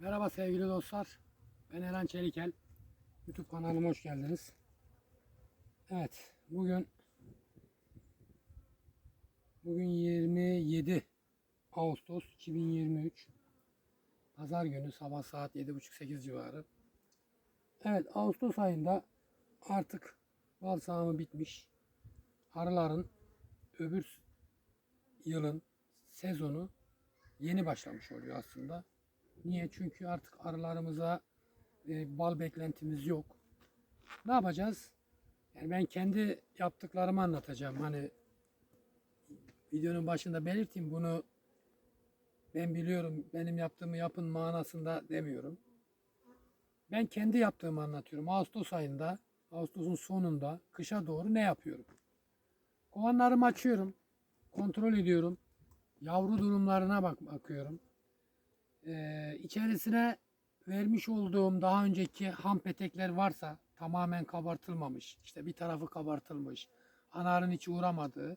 Merhaba sevgili dostlar. Ben Eren Çelikel. YouTube kanalıma hoş geldiniz. Evet, bugün bugün 27 Ağustos 2023 Pazar günü sabah saat 7.30-8 civarı. Evet, Ağustos ayında artık bal sahamı bitmiş. Arıların öbür yılın sezonu yeni başlamış oluyor aslında. Niye? Çünkü artık arılarımıza e, bal beklentimiz yok. Ne yapacağız? Yani ben kendi yaptıklarımı anlatacağım. Hani videonun başında belirteyim bunu ben biliyorum benim yaptığımı yapın manasında demiyorum. Ben kendi yaptığımı anlatıyorum. Ağustos ayında, Ağustos'un sonunda kışa doğru ne yapıyorum? Kovanlarımı açıyorum. Kontrol ediyorum. Yavru durumlarına bak bakıyorum. Ee, içerisine vermiş olduğum daha önceki ham petekler varsa tamamen kabartılmamış, işte bir tarafı kabartılmış, anarın içi uğramadığı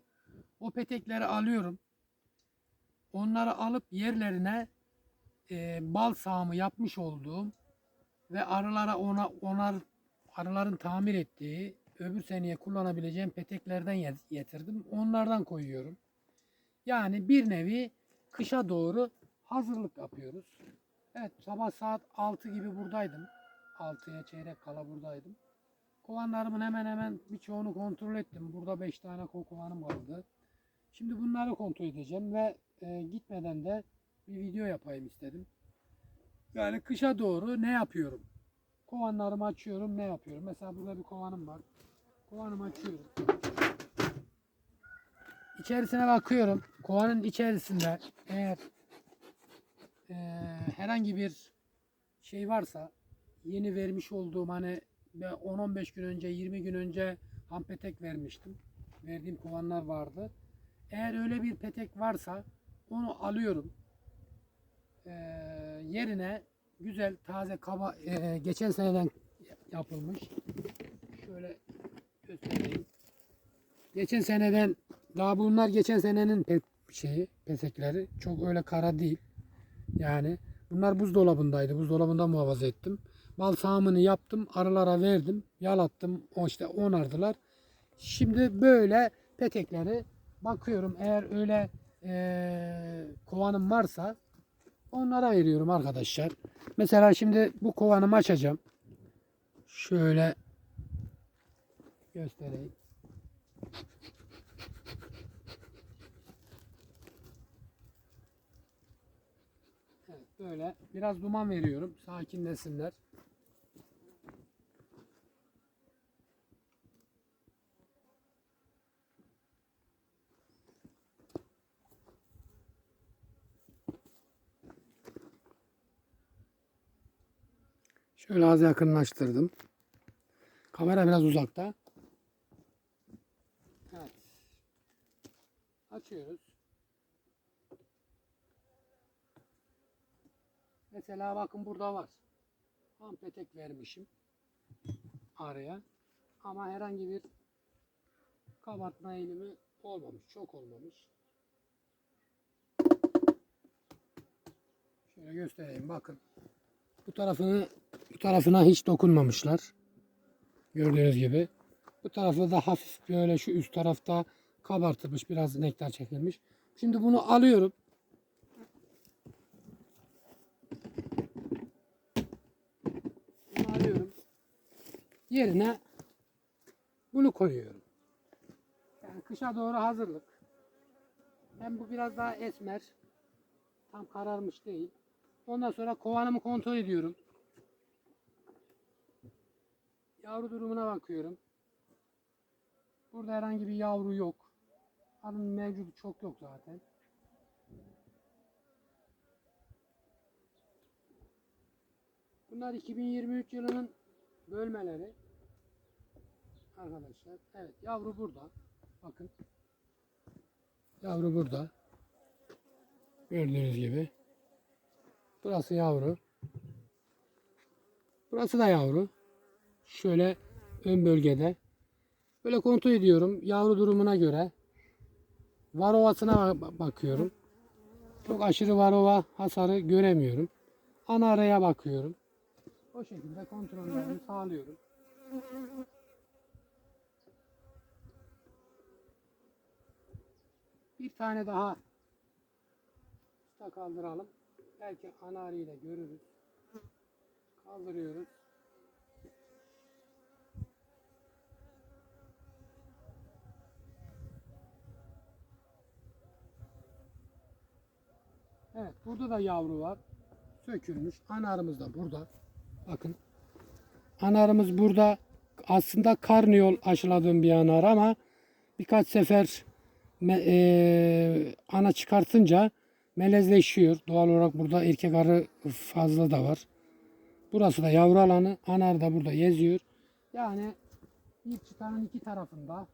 o petekleri alıyorum. Onları alıp yerlerine e, bal sahamı yapmış olduğum ve arılara ona onar arıların tamir ettiği öbür seneye kullanabileceğim peteklerden getirdim. Onlardan koyuyorum. Yani bir nevi kışa doğru hazırlık yapıyoruz. Evet sabah saat 6 gibi buradaydım. 6'ya çeyrek kala buradaydım. Kovanlarımın hemen hemen birçoğunu kontrol ettim. Burada 5 tane ko- kovanım vardı. Şimdi bunları kontrol edeceğim ve e, gitmeden de bir video yapayım istedim. Yani kışa doğru ne yapıyorum? Kovanlarımı açıyorum ne yapıyorum? Mesela burada bir kovanım var. Kovanımı açıyorum. İçerisine bakıyorum. Kovanın içerisinde eğer eee, herhangi bir şey varsa yeni vermiş olduğum hani ve 10-15 gün önce 20 gün önce ham petek vermiştim. Verdiğim kovanlar vardı. Eğer öyle bir petek varsa onu alıyorum. Eee, yerine güzel taze kaba eee, geçen seneden yapılmış. Şöyle göstereyim. Geçen seneden daha bunlar geçen senenin pe- şeyi petekleri. Çok öyle kara değil. Yani bunlar buzdolabındaydı. Buzdolabında muhafaza ettim. Bal sahamını yaptım. Arılara verdim. Yalattım. O işte onardılar. Şimdi böyle petekleri bakıyorum. Eğer öyle eee, kovanım varsa onlara veriyorum arkadaşlar. Mesela şimdi bu kovanımı açacağım. Şöyle göstereyim. Böyle biraz duman veriyorum sakinlesinler. Şöyle az yakınlaştırdım. Kamera biraz uzakta. Evet. Açıyoruz. Mesela bakın burada var. Tam petek vermişim araya. Ama herhangi bir kabartma eğilimi olmamış. Çok olmamış. Şöyle göstereyim bakın. Bu tarafını bu tarafına hiç dokunmamışlar. Gördüğünüz gibi. Bu tarafı da hafif böyle şu üst tarafta kabartılmış. Biraz nektar çekilmiş. Şimdi bunu alıyorum. Bunu alıyorum. Yerine bunu koyuyorum. Yani kışa doğru hazırlık. Hem bu biraz daha esmer. Tam kararmış değil. Ondan sonra kovanımı kontrol ediyorum. Yavru durumuna bakıyorum. Burada herhangi bir yavru yok. Arının mevcudu çok yok zaten. Bunlar 2023 yılının bölmeleri. Arkadaşlar. Evet yavru burada. Bakın. Yavru burada. Gördüğünüz gibi. Burası yavru. Burası da yavru. Şöyle ön bölgede. Böyle kontrol ediyorum. Yavru durumuna göre. Varovasına ba- bakıyorum. Çok aşırı varova hasarı göremiyorum. ana araya bakıyorum. O şekilde kontrollerimi sağlıyorum. Bir tane daha usta kaldıralım. Belki ana arıyı da görürüz. Kaldırıyoruz. Evet burada da yavru var. Sökülmüş. Ana arımız da burada. Bakın. Ana arımız burada. Aslında karniyol aşıladığım bir ana arı ama birkaç sefer eee, ana çıkartınca melezleşiyor. Doğal olarak burada erkek arı fazla da var. Burası da yavru alanı. Ana arı da burada geziyor. Yani bir çıtanın iki tarafında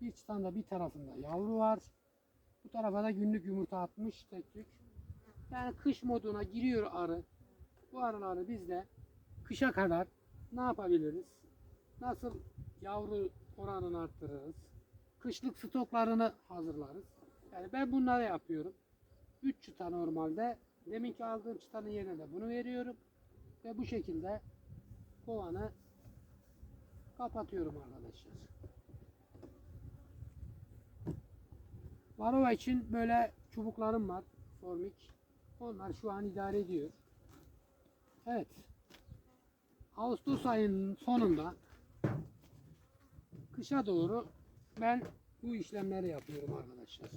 bir çıtanın da bir tarafında yavru var. Bu tarafa da günlük yumurta atmış tek tük. Yani kış moduna giriyor arı. Bu arıları biz de kışa kadar ne yapabiliriz? Nasıl yavru oranını arttırırız? Kışlık stoklarını hazırlarız. Yani ben bunları yapıyorum. 3 çıta normalde. Deminki aldığım çıtanın yerine de bunu veriyorum. Ve bu şekilde kovanı kapatıyorum arkadaşlar. Varova için böyle çubuklarım var. Formik. Onlar şu an idare ediyor. Evet. Ağustos ayının sonunda kışa doğru ben bu işlemleri yapıyorum arkadaşlar.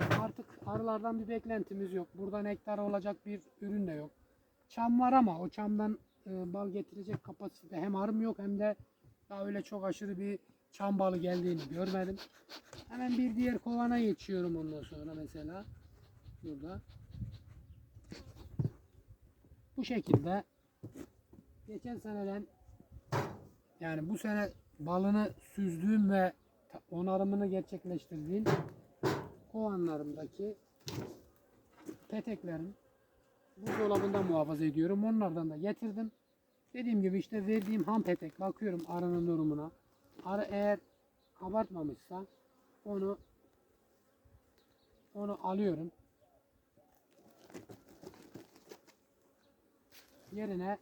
Artık arılardan bir beklentimiz yok. Burada nektar olacak bir ürün de yok. Çam var ama o çamdan e, bal getirecek kapasite hem arım yok hem de daha öyle çok aşırı bir çam balı geldiğini görmedim. Hemen bir diğer kovana geçiyorum ondan sonra mesela. Burada. Bu şekilde geçen seneden yani bu sene balını süzdüğüm ve onarımını gerçekleştirdiğim kovanlarımdaki peteklerin buzdolabında muhafaza ediyorum. Onlardan da getirdim. Dediğim gibi işte verdiğim ham petek bakıyorum arının durumuna. Arı eğer kabartmamışsa onu onu alıyorum. Yerine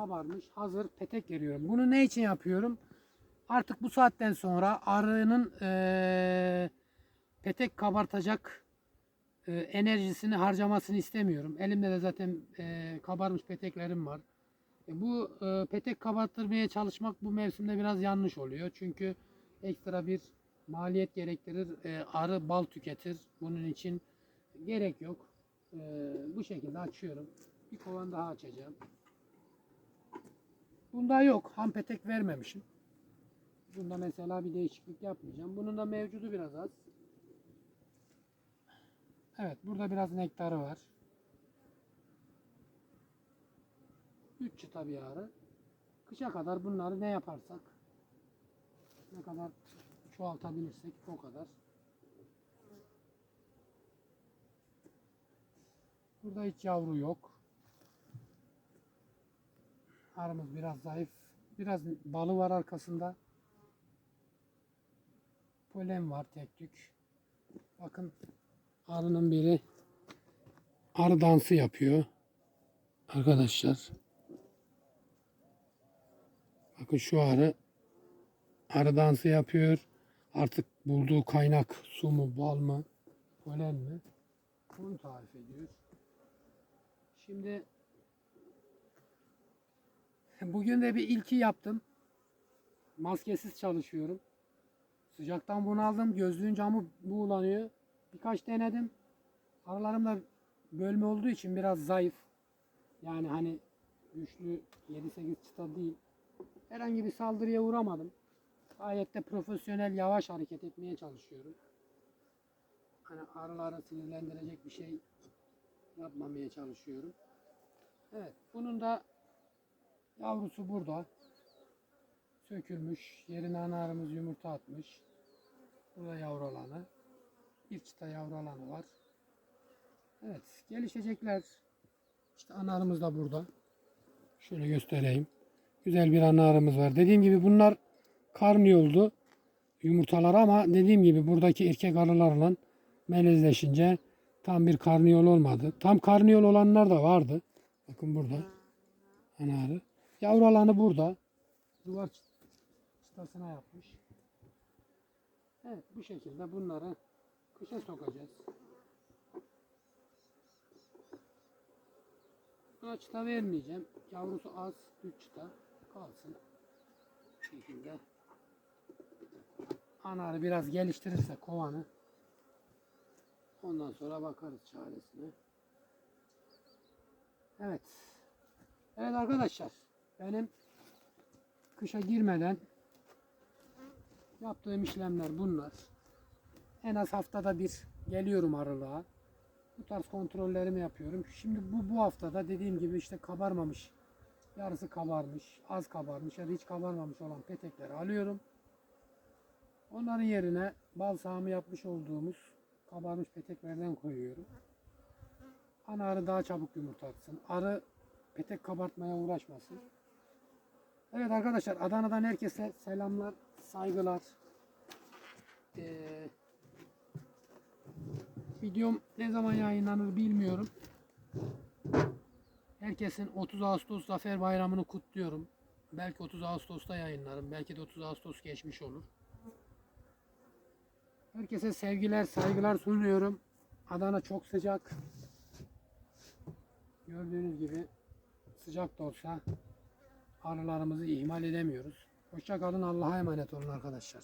kabarmış hazır petek veriyorum. Bunu ne için yapıyorum? Artık bu saatten sonra arının eee, petek kabartacak eee, enerjisini harcamasını istemiyorum. Elimde de zaten eee, kabarmış peteklerim var. E, bu e, petek kabarttırmaya çalışmak bu mevsimde biraz yanlış oluyor. Çünkü ekstra bir maliyet gerektirir. E, arı bal tüketir. Bunun için gerek yok. E, bu şekilde açıyorum. Bir kovan daha açacağım. Bunda yok. Ham petek vermemişim. Bunda mesela bir değişiklik yapmayacağım. Bunun da mevcudu biraz az. Evet burada biraz nektarı var. 3 çıta bir arı. Kışa kadar bunları ne yaparsak ne kadar çoğaltabilirsek o kadar. Burada hiç yavru yok. Arımız biraz zayıf. Biraz balı var arkasında. Polen var tek tük. Bakın arının biri arı dansı yapıyor. Arkadaşlar. Bakın şu arı arı dansı yapıyor. Artık bulduğu kaynak su mu, bal mı, polen mi? Onu tarif ediyor. Şimdi bugün de bir ilki yaptım. Maskesiz çalışıyorum. Sıcaktan bunaldım. Gözlüğün camı buğulanıyor. Birkaç denedim. Aralarımda bölme olduğu için biraz zayıf. Yani hani güçlü 7-8 çıta değil. Herhangi bir saldırıya uğramadım. Gayet de profesyonel yavaş hareket etmeye çalışıyorum. Hani arıları sinirlendirecek bir şey yapmamaya çalışıyorum. Evet, bunun da yavrusu burada. Sökülmüş. Yerine ana arımız yumurta atmış. Burada yavru alanı. Bir çıta yavru alanı var. Evet, gelişecekler. İşte ana arımız da burada. Şöyle göstereyim. Güzel bir ana arımız var. Dediğim gibi bunlar karnıyoldu yumurtalar ama dediğim gibi buradaki erkek arılarla melezleşince tam bir karnıyol olmadı. Tam karnıyol olanlar da vardı. Bakın burada. Ana arı. Yavru alanı burada. Duvar çıt- çıtasına yapmış. Evet bu şekilde bunları kışa sokacağız. Buna çıta vermeyeceğim. Yavrusu az, düz çıta kalsın. Bu şekilde. Anarı biraz geliştirirse kovanı ondan sonra bakarız çaresine. Evet. Evet arkadaşlar benim kışa girmeden yaptığım işlemler bunlar. En az haftada bir geliyorum arılığa. Bu tarz kontrollerimi yapıyorum. Şimdi bu bu haftada dediğim gibi işte kabarmamış, yarısı kabarmış, az kabarmış ya da hiç kabarmamış olan petekleri alıyorum. Onların yerine bal sahamı yapmış olduğumuz kabarmış peteklerden koyuyorum. Ana arı daha çabuk yumurta atsın. Arı petek kabartmaya uğraşmasın. Evet arkadaşlar Adana'dan herkese selamlar, saygılar. Ee, videom ne zaman yayınlanır bilmiyorum. Herkesin 30 Ağustos Zafer Bayramı'nı kutluyorum. Belki 30 Ağustos'ta yayınlarım. Belki de 30 Ağustos geçmiş olur. Herkese sevgiler, saygılar sunuyorum. Adana çok sıcak. Gördüğünüz gibi sıcak da olsa arılarımızı ihmal edemiyoruz. Hoşça kalın. Allah'a emanet olun arkadaşlar.